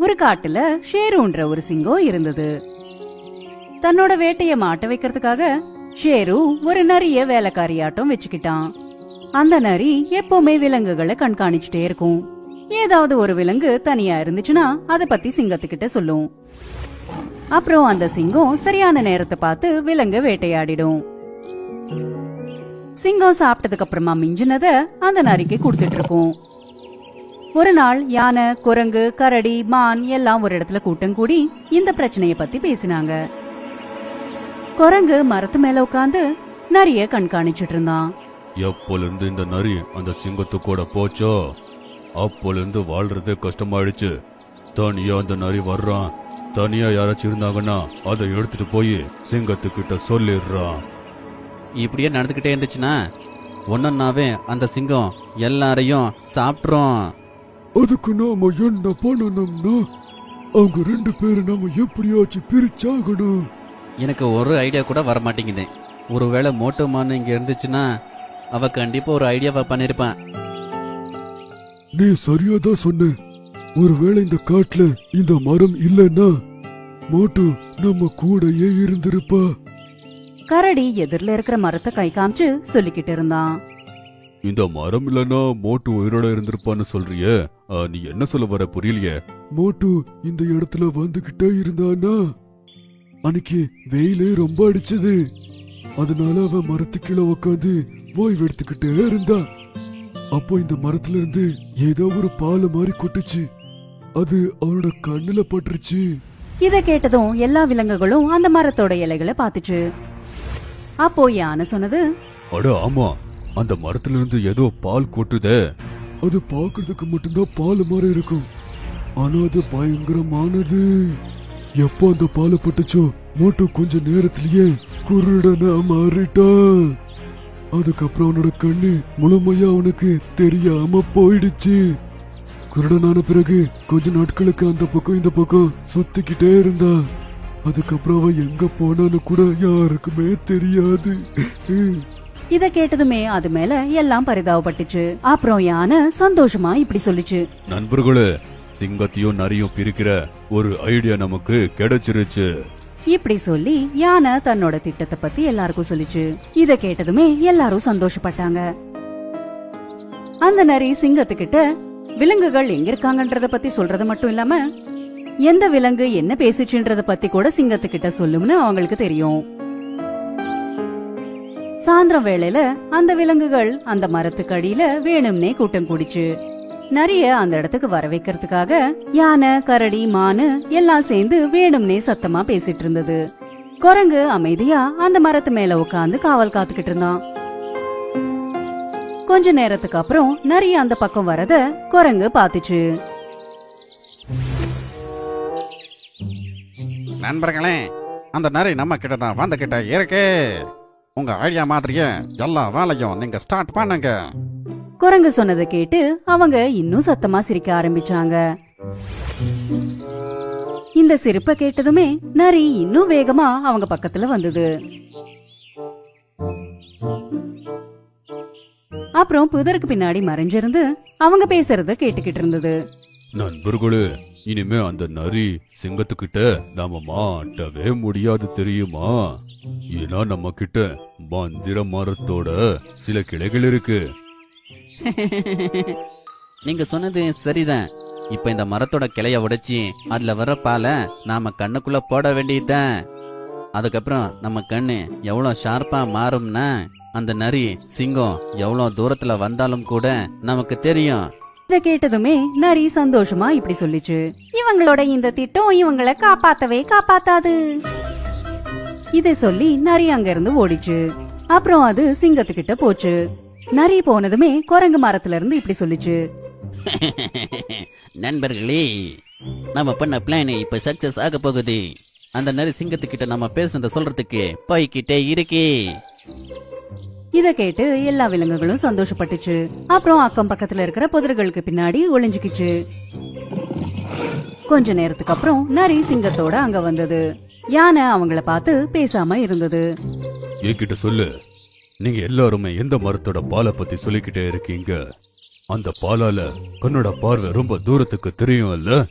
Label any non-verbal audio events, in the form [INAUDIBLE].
ஒரு காட்டுல ஷேருன்ற ஒரு சிங்கம் இருந்தது. தன்னோட வேட்டைய மாட்ட வைக்கிறதுக்காக ஷேரு ஒரு நரிய வேலைக்காரியாட்டம் வச்சுக்கிட்டான். அந்த நரி எப்பவுமே விலங்குகளை கண்காணிச்சுட்டே இருக்கும். ஏதாவது ஒரு விலங்கு தனியா இருந்துச்சுன்னா அத பத்தி சிங்கத்துக்கிட்ட சொல்லும். அப்புறம் அந்த சிங்கம் சரியான நேரத்தை பார்த்து விலங்க வேட்டையாடிடும். சிங்கம் சாப்பிட்டதுக்கு அப்புறமா மிஞ்சினத அந்த நரிக்கு கொடுத்துட்டு இருக்கும். ஒரு நாள் யானை குரங்கு கரடி மான் எல்லாம் ஒரு இடத்துல கூட்டம் கூடி இந்த பிரச்சனைய பத்தி பேசினாங்க. குரங்கு மரத்து மேல உட்காந்து நரிய கண்காணிச்சிட்டு இருந்தான். எப்போலிருந்து இந்த நரி அந்த சிங்கத்து கூட போச்சோ? அப்போலிருந்து வாழ்றதே கஷ்டமாயிடுச்சு. தனியா அந்த நரி வர்றான். தனியா யாராச்சும் இருந்தாங்கன்னா அதை எடுத்துட்டு போய் சிங்கத்துக்கிட்ட சொல்லிடுறான். இப்படியே நடந்துக்கிட்டே இருந்துச்சுன்னா ஒன்னொன்னாவே அந்த சிங்கம் எல்லாரையும் சாப்பிட்றோம் அதுக்கு நாம என்ன பண்ணணும்னா அவங்க ரெண்டு பேரும் நாம எப்படியாச்சும் பிரிச்சாகணும். எனக்கு ஒரு ஐடியா கூட வர மாட்டேங்குது ஒருவேளை மோட்டோமான்னு இங்க இருந்துச்சுன்னா அவ கண்டிப்பா ஒரு ஐடியாவை பண்ணிருப்பான். நீ சரியாதான் சொன்ன. ஒருவேளை இந்த காட்டுல இந்த மரம் இல்லைன்னா மோட்டு நம்ம கூடயே இருந்திருப்பா. கரடி எதிரில இருக்கிற மரத்தை கை காமிச்சு சொல்லிக்கிட்டு இருந்தான். இந்த மரம் இல்லனா மோட்டு உயிரோட இருந்திருப்பான்னு சொல்றியே. நீ என்ன சொல்ல வர புரியலையே? மோட்டு இந்த இடத்துல வந்துகிட்டே இருந்தானா? அன்னைக்கு வெயிலே ரொம்ப அடிச்சது. அதனால அவன் மரத்து கீழே உட்காந்து ஓய்வு எடுத்துக்கிட்டே இருந்தா. அப்போ இந்த மரத்துல இருந்து ஏதோ ஒரு பால் மாதிரி கொட்டுச்சு. அது அவனோட கண்ணுல பட்டுருச்சு. இத கேட்டதும் எல்லா விலங்குகளும் அந்த மரத்தோட இலைகளை பாத்துச்சு அப்போ யானை சொன்னது? அட ஆமா. அந்த மரத்துல இருந்து ஏதோ பால் கொட்டுதே. அது பார்க்கறதுக்கு மட்டும்தான் பால் மாதிரி இருக்கும். ஆனா அது பயங்கரமானது. எப்போ அந்த பாலை பட்டுச்சோ மூட்டு கொஞ்ச நேரத்திலேயே குருடனா மாறிட்டான் அதுக்கப்புறம் அவனோட கண்ணு முழுமையா அவனுக்கு தெரியாம போயிடுச்சு. குருடனான பிறகு கொஞ்ச நாட்களுக்கு அந்த பக்கம் இந்த பக்கம் சுத்திக்கிட்டே இருந்தா. அதுக்கப்புறம் அவன் எங்க போனான்னு கூட யாருக்குமே தெரியாது. இத கேட்டதுமே அது மேல எல்லாம் பரிதாபப்பட்டுச்சு. அப்புறம் யானை சந்தோஷமா இப்படி சொல்லுச்சு. நண்பர்களே சிங்கத்தையும் நரியும் பிரிக்கிற ஒரு ஐடியா நமக்கு கிடைச்சிருச்சு. இப்படி சொல்லி யானை தன்னோட திட்டத்தை பத்தி எல்லாருக்கும் சொல்லிச்சு. இத கேட்டதுமே எல்லாரும் சந்தோஷப்பட்டாங்க. அந்த நரி சிங்கத்துக்கிட்ட விலங்குகள் எங்க இருக்காங்கன்றத பத்தி சொல்றது மட்டும் இல்லாம எந்த விலங்கு என்ன பேசிச்சுன்றத பத்தி கூட சிங்கத்துக்கிட்ட சொல்லும்னு அவங்களுக்கு தெரியும். சாயந்தரம் வேளையில அந்த விலங்குகள் அந்த மரத்துக்கு அடியில வேணும்னே கூட்டம் கூடிச்சு. நிறைய அந்த இடத்துக்கு வர வைக்கிறதுக்காக யானை கரடி மானு எல்லாம் சேர்ந்து வேணும்னே சத்தமா பேசிட்டு இருந்தது. குரங்கு அமைதியா அந்த மரத்து மேல உட்காந்து காவல் காத்துக்கிட்டு இருந்தான். கொஞ்ச நேரத்துக்கு அப்புறம் நிறைய அந்த பக்கம் வரத குரங்கு பாத்துச்சு நண்பர்களே அந்த நரி நம்ம கிட்ட தான் வந்து கிட்ட இருக்கு உங்க ஐடியா மாதிரியே எல்லா வேலையும் நீங்க ஸ்டார்ட் பண்ணுங்க. குரங்கு சொன்னதை கேட்டு அவங்க இன்னும் சத்தமா சிரிக்க ஆரம்பிச்சாங்க. இந்த சிரிப்ப கேட்டதுமே நரி இன்னும் வேகமா அவங்க பக்கத்துல வந்தது. அப்புறம் புதருக்கு பின்னாடி மறைஞ்சிருந்து அவங்க பேசுறத கேட்டுக்கிட்டு இருந்தது. நண்பர்களே இனிமே அந்த நரி சிங்கத்துக்கிட்ட நாம மாட்டவே முடியாது தெரியுமா? ஏன்னா நம்ம கிட்ட மந்திர மரத்தோட சில கிளைகள் இருக்கு. [LAUGHS] நீங்க சொன்னது சரிதான். இப்ப இந்த மரத்தோட கிளைய உடைச்சி அதுல வர பாலை நாம கண்ணுக்குள்ள போட வேண்டியதுதான். அதுக்கப்புறம் நம்ம கண்ணு எவ்வளவு ஷார்ப்பா மாறும்னா அந்த நரி சிங்கம் எவ்வளவு தூரத்துல வந்தாலும் கூட நமக்கு தெரியும். இத கேட்டதுமே நரி சந்தோஷமா இப்படி சொல்லிச்சு. இவங்களோட இந்த திட்டம் இவங்கள காப்பாத்தவே காப்பாத்தாது. இதை சொல்லி நரி அங்க இருந்து ஓடிச்சு. அப்புறம் அது சிங்கத்துக்கிட்ட போச்சு. நரி போனதுமே குரங்கு மரத்துல இருந்து இப்படி சொல்லிச்சு. [LAUGHS] நண்பர்களே நம்ம பண்ண பிளான் இப்ப சக்சஸ் ஆக போகுது. அந்த நரி சிங்கத்துக்கிட்ட நம்ம பேசுனத சொல்றதுக்கு போய்கிட்டே இருக்கே. இத கேட்டு எல்லா விலங்குகளும் சந்தோஷப்பட்டுச்சு. அப்புறம் அக்கம் பக்கத்துல இருக்கிற புதர்களுக்கு பின்னாடி ஒளிஞ்சுக்கிச்சு. கொஞ்ச நேரத்துக்கு அப்புறம் நரி சிங்கத்தோட அங்க வந்தது. யானை அவங்கள பார்த்து பேசாம இருந்தது. என்கிட்ட சொல்லு. நீங்க எல்லாருமே எந்த மரத்தோட பாலை பத்தி சொல்லிக்கிட்டே இருக்கீங்க? அந்த பாலால கண்ணோட பார்வை ரொம்ப தூரத்துக்கு தெரியும் இல்ல